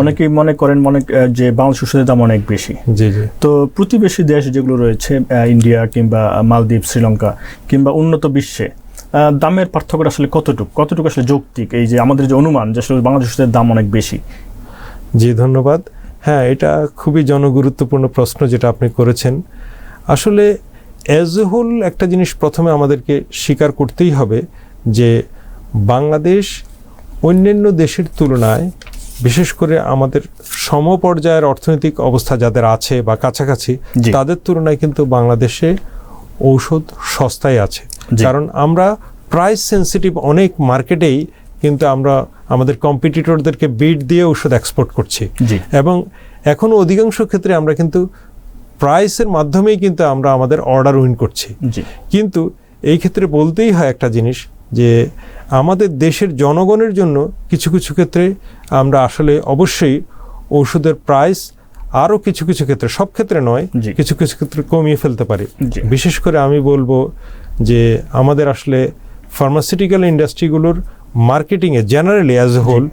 অনেকেই মনে করেন মনে যে বাংলাদেশ ওষুধের দাম অনেক বেশি। জি জি। তো প্রতিবেশী দেশ যেগুলো রয়েছে ইন্ডিয়া কিংবা মালদ্বীপ শ্রীলঙ্কা কিংবা উন্নত বিশ্বে দামের পার্থক্যটা আসলে কতটুকু? কতটুকু আসলে যৌক্তিক? এই যে আমাদের যে অনুমান যে আসলে বাংলাদেশ ওষুধের দাম অনেক বেশি। জি ধন্যবাদ। হ্যাঁ এটা খুবই জনগুরুত্বপূর্ণ প্রশ্ন যেটা আপনি করেছেন। আসলে অ্যাজ এ হোল একটা জিনিস প্রথমে আমাদেরকে স্বীকার করতেই হবে যে বাংলাদেশ অন্যান্য দেশের তুলনায় বিশেষ করে আমাদের সমপর্যায়ের অর্থনৈতিক অবস্থা যাদের আছে বা কাছাকাছি তাদের তুলনায় কিন্তু বাংলাদেশে ঔষধ সস্তায় আছে। কারণ আমরা প্রাইস সেন্সিটিভ অনেক মার্কেটেই কিন্তু আমরা আমাদের কম্পিটিটরদেরকে বিট দিয়ে ওষুধ এক্সপোর্ট করছি। এবং এখন অধিকাংশ ক্ষেত্রে আমরা কিন্তু প্রাইসের মাধ্যমেই কিন্তু আমরা আমাদের অর্ডার উইন করছি। কিন্তু এই ক্ষেত্রে বলতেই হয় একটা জিনিস যে আমাদের দেশের জনগণের জন্য কিছু কিছু ক্ষেত্রে আমরা আসলে অবশ্যই ওষুধের প্রাইস আরও কিছু কিছু ক্ষেত্রে সব ক্ষেত্রে নয়। কিছু কিছু ক্ষেত্রে কমিয়ে ফেলতে পারি। বিশেষ করে আমি বলব যে আমাদের আসলে ফার্মাসিউটিক্যাল ইন্ডাস্ট্রিগুলোর মার্কেটিংয়ে জেনারেলি অ্যাজ এ হোল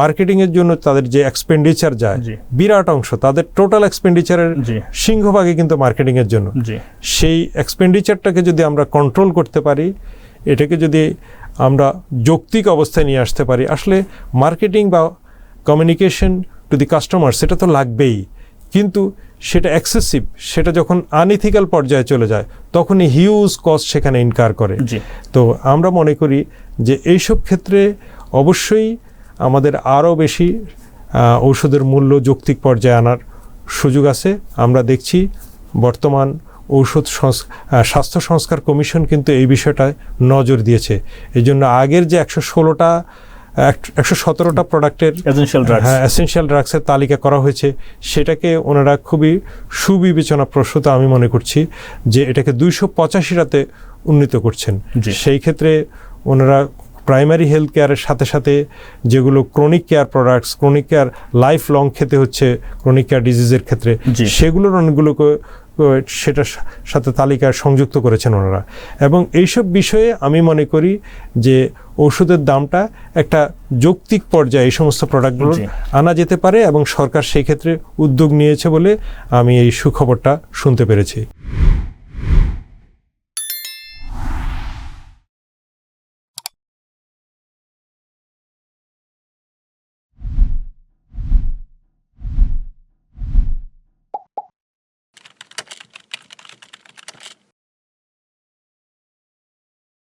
মার্কেটিংয়ের জন্য তাদের যে এক্সপেন্ডিচার যায় বিরাট অংশ তাদের টোটাল এক্সপেন্ডিচারের সিংহভাগে কিন্তু মার্কেটিংয়ের জন্য। সেই এক্সপেন্ডিচারটাকে যদি আমরা কন্ট্রোল করতে পারি এটাকে যদি আমরা যৌক্তিক অবস্থায় নিয়ে আসতে পারি। আসলে মার্কেটিং বা কমিউনিকেশন টু দি কাস্টমার সেটা তো লাগবেই। কিন্তু সেটা এক্সেসিভ সেটা যখন আনইথিক্যাল পর্যায়ে চলে যায় তখনই হিউজ কস্ট সেখানে ইনকার করে। তো আমরা মনে করি যে এইসব ক্ষেত্রে অবশ্যই আমাদের আরও বেশি ঔষধের মূল্য যৌক্তিক পর্যায়ে আনার সুযোগ আছে। আমরা দেখছি বর্তমান ঔষধ স্বাস্থ্য সংস্কার কমিশন কিন্তু এই বিষয়টায় নজর দিয়েছে এই জন্য আগের যে একশো ষোলোটা একশো সতেরোটা প্রোডাক্টের হ্যাঁ এসেনশিয়াল ড্রাগসের তালিকা করা হয়েছে সেটাকে ওনারা খুবই সুবিবেচনা প্রসূত আমি মনে করছি যে এটাকে দুইশো পঁচাশিটাতে উন্নীত করছেন। সেই ক্ষেত্রে ওনারা প্রাইমারি হেলথ কেয়ারের সাথে সাথে যেগুলো chronic care products chronic care life long খেতে হচ্ছে ক্রনিক কেয়ার ডিজিজের ক্ষেত্রে। সেগুলোর অনেকগুলোকে সেটার সাথে তালিকায় সংযুক্ত করেছেন ওনারা। এবং এইসব বিষয়ে আমি মনে করি যে ওষুধের দামটা একটা যৌক্তিক পর্যায়ে এই সমস্ত প্রোডাক্টগুলো আনা যেতে পারে এবং সরকার সেই ক্ষেত্রে উদ্যোগ নিয়েছে বলে আমি এই সুখবরটা শুনতে পেরেছি।